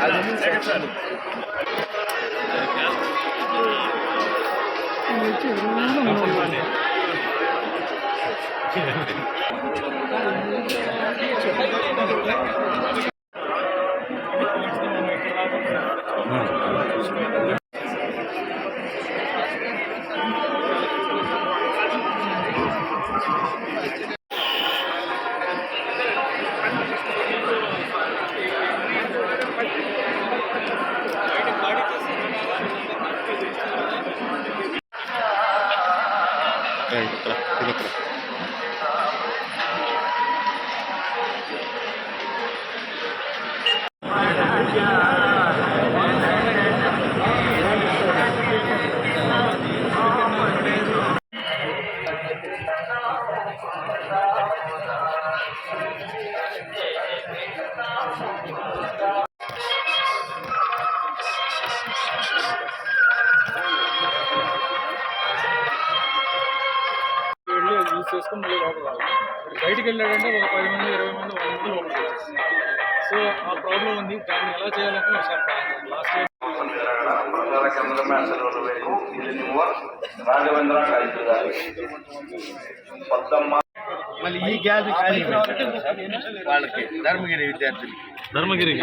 아, 너무 వెళ్ళి ప్రాసెస్ చేసుకుని మళ్ళీ లోపల రావాలి. బయటకు వెళ్ళాడంటే ఒక పది మంది ఇరవై మంది వంద మంది లోపల సో ఆ ప్రాబ్లం ఉంది. దాన్ని ఎలా చేయాలంటే ఒకసారి లాస్ట్ ఇయర్ ధర్మగిరి విద్యార్థులు ధర్మగిరి.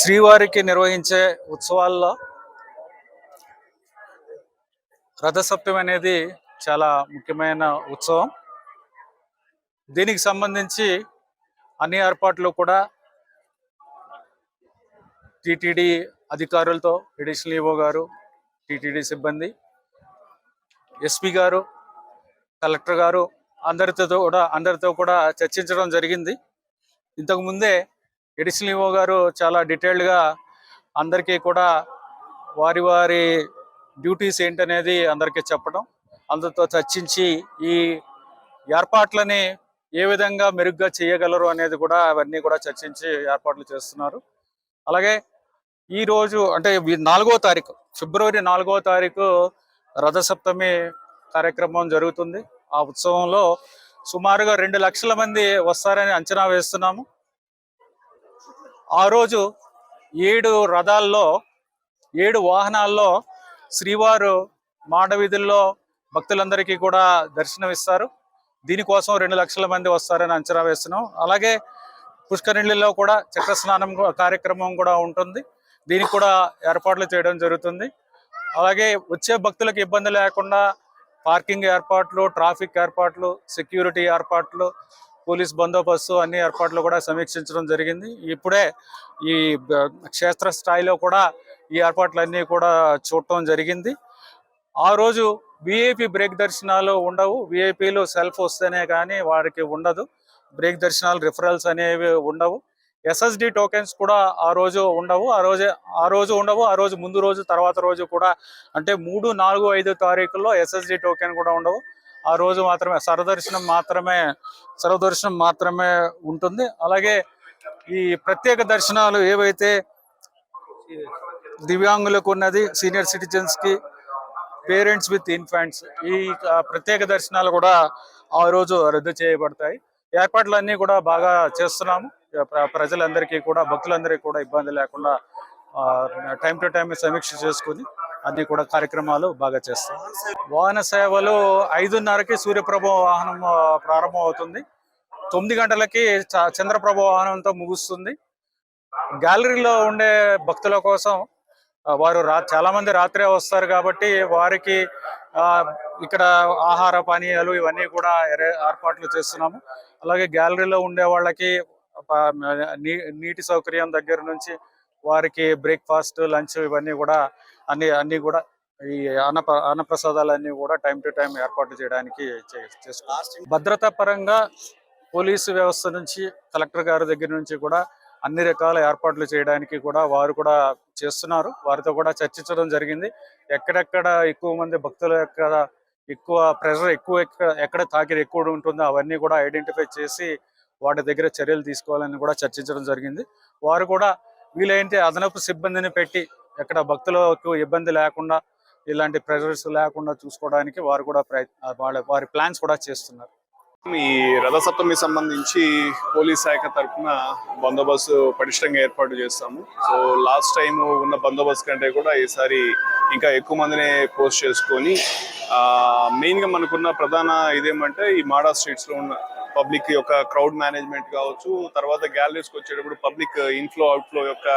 శ్రీవారికి నిర్వహించే ఉత్సవాల్లో రథసప్తమి అనేది చాలా ముఖ్యమైన ఉత్సవం. దీనికి సంబంధించి అన్ని ఏర్పాట్లు కూడా టీటీడీ అధికారులతో ఎడిషనల్ ఈఓ గారు టీటీడీ సిబ్బంది ఎస్పీ గారు కలెక్టర్ గారు అందరితో కూడా అందరితో కూడా చర్చించడం జరిగింది. ఇంతకుముందే ఎడిషనల్ ఈఓ గారు చాలా డీటెయిల్డ్గా అందరికీ కూడా వారి వారి డ్యూటీస్ ఏంటనేది అందరికీ చెప్పడం అందరితో చర్చించి ఈ ఏర్పాట్లని ఏ విధంగా మెరుగ్గా చేయగలరు అనేది కూడా అవన్నీ కూడా చర్చించి ఏర్పాట్లు చేస్తున్నారు. అలాగే ఈ రోజు అంటే నాలుగో తారీఖు ఫిబ్రవరి నాలుగో తారీఖు రథసప్తమి కార్యక్రమం జరుగుతుంది. ఆ ఉత్సవంలో సుమారుగా రెండు లక్షల మంది వస్తారని అంచనా వేస్తున్నాము. ఆ రోజు ఏడు రథాల్లో ఏడు వాహనాల్లో శ్రీవారు మాడవీధుల్లో భక్తులందరికీ కూడా దర్శనమిస్తారు. దీనికోసం రెండు లక్షల మంది వస్తారని అంచనా వేస్తున్నాం. అలాగే పుష్కరిణిలో కూడా చక్ర స్నానం కార్యక్రమం కూడా ఉంటుంది. దీనికి కూడా ఏర్పాట్లు చేయడం జరుగుతుంది. అలాగే వచ్చే భక్తులకు ఇబ్బంది లేకుండా పార్కింగ్ ఏర్పాట్లు ట్రాఫిక్ ఏర్పాట్లు సెక్యూరిటీ ఏర్పాట్లు పోలీస్ బందోబస్తు అన్ని ఏర్పాట్లు కూడా సమీక్షించడం జరిగింది. ఇప్పుడే ఈ క్షేత్ర స్థాయిలో కూడా ఈ ఏర్పాట్లన్నీ కూడా చూడటం జరిగింది. ఆ రోజు విఐపి బ్రేక్ దర్శనాలు ఉండవు. విఐపీలు సెల్ఫ్ వస్తేనే కానీ వారికి ఉండదు. బ్రేక్ దర్శనాలు రిఫరల్స్ అనేవి ఉండవు. ఎస్ఎస్డి టోకెన్స్ కూడా ఆ రోజు ఉండవు. ఆ రోజే ఆ రోజు ఉండవు. ఆ రోజు ముందు రోజు తర్వాత రోజు కూడా అంటే మూడు నాలుగు ఐదు తారీఖుల్లో ఎస్ఎస్డి టోకెన్ కూడా ఉండవు. ఆ రోజు మాత్రమే సర్వదర్శనం మాత్రమే సర్వదర్శనం మాత్రమే ఉంటుంది. అలాగే ఈ ప్రత్యేక దర్శనాలు ఏవైతే దివ్యాంగులకు ఉన్నది సీనియర్ సిటిజన్స్కి పేరెంట్స్ విత్ ఇన్ఫాంట్స్ ఈ ప్రత్యేక దర్శనాలు కూడా ఆ రోజు రద్దు చేయబడతాయి. ఏర్పాట్లన్నీ కూడా బాగా చేస్తున్నాము. ప్రజలందరికీ కూడా భక్తులందరికీ కూడా ఇబ్బంది లేకుండా టైం టు టైం సమీక్ష చేసుకుని అన్ని కూడా కార్యక్రమాలు బాగా చేస్తాం. వాహన సేవలు ఐదున్నరకి సూర్యప్రభ వాహనం ప్రారంభం అవుతుంది తొమ్మిది గంటలకి చ- చంద్రప్రభ వాహనంతో ముగుస్తుంది. గ్యాలరీలో ఉండే భక్తుల కోసం వారు రా చాలా మంది రాత్రే వస్తారు కాబట్టి వారికి ఆ, ఇక్కడ ఆహార పానీయాలు ఇవన్నీ కూడా ఏర్పాట్లు చేస్తున్నాము. అలాగే గ్యాలరీలో ఉండే వాళ్ళకి నీటి సౌకర్యం దగ్గర నుంచి వారికి బ్రేక్ఫాస్ట్ లంచ్ ఇవన్నీ కూడా అన్ని అన్ని కూడా ఈ అన్న అన్నప్రసాదాలన్నీ కూడా టైం టు టైం ఏర్పాటు చేయడానికి చేస్తున్నారు భద్రతా పరంగా పోలీసు వ్యవస్థ నుంచి కలెక్టర్ గారి దగ్గర నుంచి కూడా అన్ని రకాల ఏర్పాట్లు చేయడానికి కూడా వారు కూడా చేస్తున్నారు. వారితో కూడా చర్చించడం జరిగింది. ఎక్కడెక్కడ ఎక్కువ మంది భక్తుల యొక్క ఎక్కువ ప్రెషర్ ఎక్కువ ఎక్కడ తాకిడి ఎక్కువ ఉంటుందో అవన్నీ కూడా ఐడెంటిఫై చేసి వాటి దగ్గర చర్యలు తీసుకోవాలని కూడా చర్చించడం జరిగింది. వారు కూడా వీలైతే అదనపు సిబ్బందిని పెట్టి ఎక్కడ భక్తులకు ఇబ్బంది లేకుండా ఇలాంటి ప్రెజర్స్ లేకుండా చూసుకోవడానికి వారు కూడా ప్రయత్న వాళ్ళ వారి ప్లాన్స్ కూడా చేస్తున్నారు. ఈ రథసప్తమి సంబంధించి పోలీస్ శాఖ తరఫున బందోబస్తు పటిష్టంగా ఏర్పాటు చేస్తాము. సో లాస్ట్ టైం ఉన్న బందోబస్తు కంటే కూడా ఈసారి ఇంకా ఎక్కువ మందిని పోస్ట్ చేసుకొని మెయిన్గా మనకున్న ప్రధాన ఇదేమంటే ఈ మాడా స్ట్రీట్స్లో ఉన్న పబ్లిక్ యొక్క క్రౌడ్ మేనేజ్మెంట్ కావచ్చు తర్వాత గ్యాలరీస్కి వచ్చేటప్పుడు పబ్లిక్ ఇన్ఫ్లో అవుట్ఫ్లో యొక్క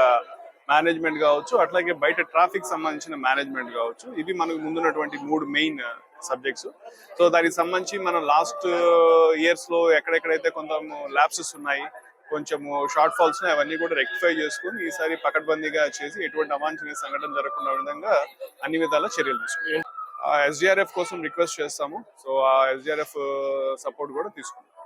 మేనేజ్మెంట్ కావచ్చు అట్లాగే బయట ట్రాఫిక్ సంబంధించిన మేనేజ్మెంట్ కావచ్చు. ఇవి మనకు ముందున్నటువంటి మూడు మెయిన్ సబ్జెక్ట్స్ సో దానికి సంబంధించి మనం లాస్ట్ ఇయర్స్లో ఎక్కడెక్కడైతే కొంత ల్యాప్సెస్ ఉన్నాయి కొంచెం షార్ట్ ఫాల్స్ అవన్నీ కూడా రెక్టిఫై చేసుకుని ఈసారి పకడ్బందీగా చేసి ఎటువంటి అవాంఛనీయ సంఘటన జరగకుండా విధంగా అన్ని విధాల చర్యలు తీసుకుంటాం. ఎస్డిఆర్ఎఫ్ కోసం రిక్వెస్ట్ చేస్తాము. సో ఆ ఎస్డిఆర్ఎఫ్ సపోర్ట్ కూడా తీసుకుంటాం.